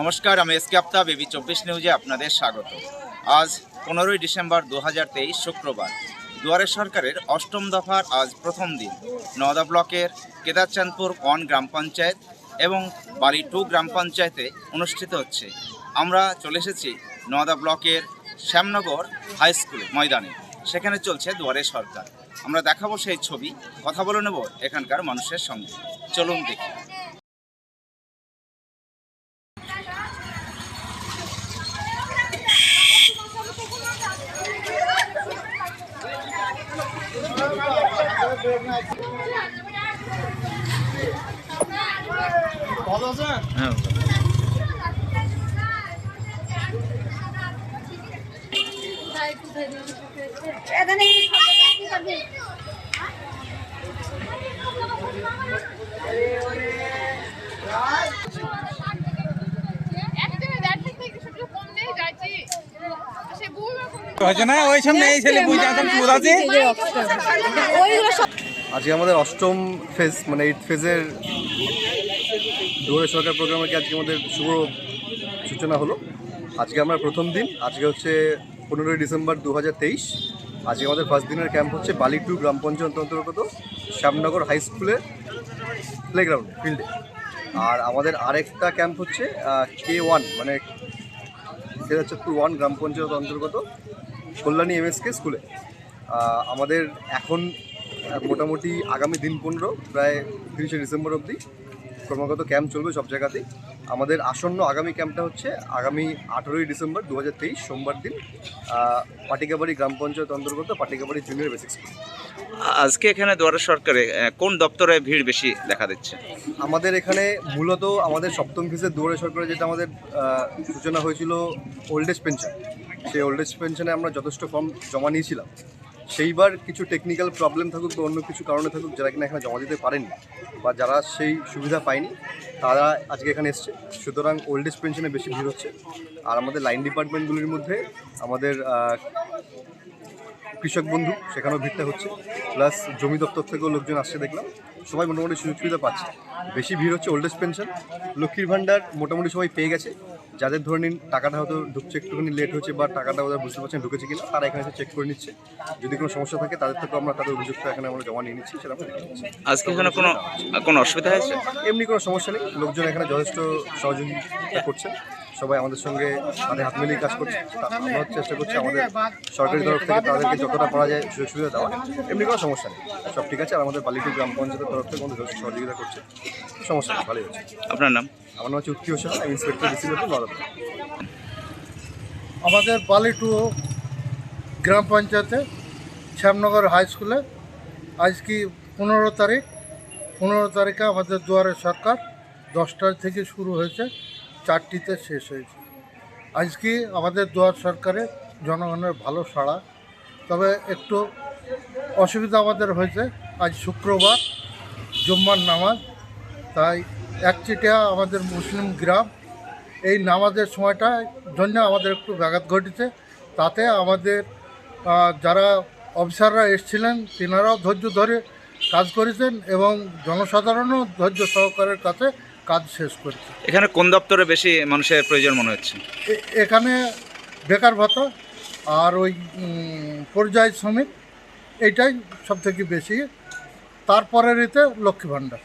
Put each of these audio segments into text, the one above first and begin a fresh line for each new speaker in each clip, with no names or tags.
নমস্কার, আমি S K Aftab AB চব্বিশ নিউজে আপনাদের স্বাগত। আজ পনেরোই ডিসেম্বর দু হাজার তেইশ শুক্রবার। দুয়ারে সরকারের অষ্টম দফার আজ প্রথম দিন। নওদা ব্লকের কেদারচাঁদপুর ওয়ান গ্রাম পঞ্চায়েত এবং বালি টু গ্রাম পঞ্চায়েতে অনুষ্ঠিত হচ্ছে। আমরা চলে এসেছি নওদা ব্লকের শ্যামনগর হাই স্কুল ময়দানে। সেখানে চলছে দুয়ারে সরকার। আমরা দেখাবো সেই ছবি, কথা বলে নেব এখানকার মানুষের সঙ্গে। চলুন দেখি।
হয়েছে না? ওই সামনে এই ছেলে বুঝে আসেন চুল আছে?
আজকে আমাদের অষ্টম ফেজ মানে এইট ফেজের দুয়ারে সরকার প্রোগ্রামে আজকে আমাদের শুভ সূচনা হলো? আজকে আমরা প্রথম দিন, আজকে হচ্ছে পনেরোই ডিসেম্বর দু হাজার তেইশ। আজকে আমাদের ফার্স্ট দিনের ক্যাম্প হচ্ছে বালি টু গ্রাম পঞ্চায়েত অন্তর্গত, শ্যামনগর হাই স্কুলের প্লেগ্রাউন্ডে ফিল্ডে আর আমাদের আরেকটা ক্যাম্প হচ্ছে কে ওয়ান মানে কেদারচাঁদপুর ওয়ান গ্রাম পঞ্চায়েত অন্তর্গত, কল্যাণী এমএসকে স্কুলে আমাদের এখন মোটামুটি আগামী দিন পনেরো প্রায় তিরিশে ডিসেম্বর অবধি ক্রমাগত ক্যাম্প চলবে সব জায়গাতেই। আমাদের আসন্ন আগামী ক্যাম্পটা হচ্ছে আগামী আঠেরোই ডিসেম্বর দু হাজার তেইশ সোমবার দিন পাটিকাবাড়ি গ্রাম পঞ্চায়েত অন্তর্গত পাটিকাবাড়ি জুনিয়র বেসিক স্কুল
আজকে এখানে দুয়ারে সরকারে কোন দপ্তরে ভিড় বেশি দেখা দিচ্ছে?
আমাদের এখানে মূলত আমাদের সপ্তম ফিসের দুয়ারে সরকারে যেটা আমাদের সূচনা হয়েছিল ওল্ড এজ পেনশন সেই ওল্ড এজ পেনশনে আমরা যথেষ্ট ফর্ম জমা নিয়েছিলাম। সেইবার কিছু টেকনিক্যাল প্রবলেম থাকুক বা অন্য কিছু কারণে থাকুক যারা কিনা এখানে জমা দিতে পারেনি বা যারা সেই সুবিধা পায়নি, তারা আজকে এখানে এসছে। সুতরাং ওল্ড এজ পেনশনে বেশি ভিড় হচ্ছে। আর আমাদের লাইন ডিপার্টমেন্টগুলির মধ্যে আমাদের কৃষক বন্ধু সেখানেও ভিড়টা হচ্ছে। প্লাস জমি দপ্তর থেকেও লোকজন আসছে দেখলাম। সবাই মোটামুটি সুযোগ সুবিধা পাচ্ছে। বেশি ভিড় হচ্ছে ওল্ড এজ পেনশন লক্ষ্মীর ভাণ্ডার মোটামুটি সবাই পেয়ে গেছে। যাদের ধরে নিন টাকাটা হয়তো ঢুকছে একটুখানি লেট হচ্ছে বা টাকাটা ওদের বুঝতে পারছেন ঢুকেছে কিনা তারা এখানে এসে চেক করে নিচ্ছে। যদি কোনো সমস্যা থাকে তাদের থেকেও আমরা তাদের অভিযোগটা এখানে আমরা জমা নিয়ে নিচ্ছি সেটা আমরা
আজকে এখানে কোনো কোনো অসুবিধা হয়েছে?
এমনি কোনো সমস্যা নেই। লোকজন এখানে যথেষ্ট সহযোগিতা করছে সবাই আমাদের সঙ্গে হাতে হাত মিলিয়ে কাজ করছে। আমরা চেষ্টা করছি আমাদের সরকারি তরফ থেকে তাদেরকে যতটা পারা যায় সুযোগ সুবিধা দেওয়া। এমনি কোনো সমস্যা নেই। সব ঠিক আছে। আর আমাদের বালিপুর গ্রাম পঞ্চায়েতের তরফ থেকে আমাদের সহযোগিতা করছে। সমস্যা নেই ভালোই হচ্ছে।
আপনার নাম?
আমার নাম হচ্ছে উত্তি হোসেন আমি ইন্সপেক্টর ডিসিপ্লিন নরদা
আমাদের বালিটু গ্রাম পঞ্চায়েতে শ্যামনগর হাই স্কুলে আজ কি পনেরো তারিখ। পনেরো তারিখে আমাদের দুয়ারে সরকার দশটা থেকে শুরু হয়েছে। চারটিতে শেষ হয়েছে। আজকে আমাদের দুয়ার সরকারে জনগণের ভালো সাড়া। তবে একটু অসুবিধা আমাদের হয়েছে। আজ শুক্রবার জুম্মার নামাজ। তাই একচিটিয়া আমাদের মুসলিম গ্রাম, এই নামাজের সময়টার জন্য আমাদের একটু ব্যাঘাত ঘটেছে। তাতে আমাদের যারা অফিসাররা এসেছিলেন, তেনারাও ধৈর্য ধরে কাজ করেছেন এবং জনসাধারণও ধৈর্য সহকারের কাছে কাজ শেষ করেছে।
এখানে কোন দপ্তরে বেশি মানুষের প্রয়োজন মনে হচ্ছে?
এখানে বেকার ভাতা আর ওই পর্যায় শ্রমিক এইটাই সব থেকে বেশি। তারপরের এতে লক্ষ্মী ভাণ্ডার।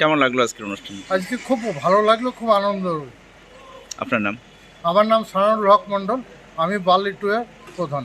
কেমন লাগল আজকের অনুষ্ঠান
আজকে খুব ভালো লাগল খুব আনন্দ।
আপনার নাম?
আমার নাম সানানুল হক মণ্ডল আমি বালি টুয়ের প্রধান।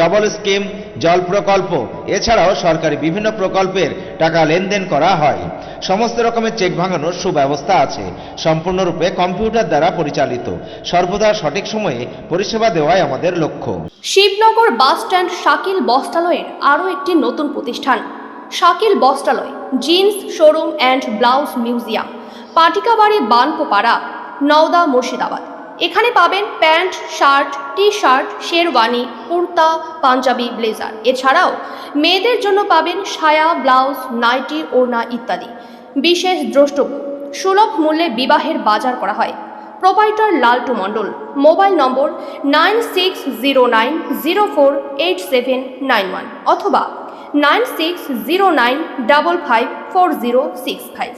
double scheme জল প্রকল্প। এছাড়াও সরকারি বিভিন্ন প্রকল্পের টাকা লেনদেন করা হয়। সমস্ত রকমের চেক ভাঙানোর সুব্যবস্থা আছে। সম্পূর্ণরূপে কম্পিউটার দ্বারা পরিচালিত। সর্বদা সঠিক সময়ে পরিষেবা দেওয়াই আমাদের লক্ষ্য।
শিবনগর বাস স্ট্যান্ড শাকিল বস্ত্রালয়ের আরও একটি নতুন প্রতিষ্ঠান। Shakil Bastralaya, jeans, showroom and blouse museum Patikabari Bankopara Nowda Murshidabad. এখানে পাবেন pant, shirt T shirt sherwani, kurta, panjabi, blazer. এছাড়াও মেয়েদের জন্য পাবেন সায়া, ব্লাউজ, নাইটি, ওড়না ইত্যাদি। বিশেষ দ্রষ্টব্য, সুলভ মূল্যে বিবাহের বাজার করা হয়। Proprietor Laltu Mondal, mobile number nine six zero nine zero four eight seven nine one অথবা nine six zero nine double five four zero six five.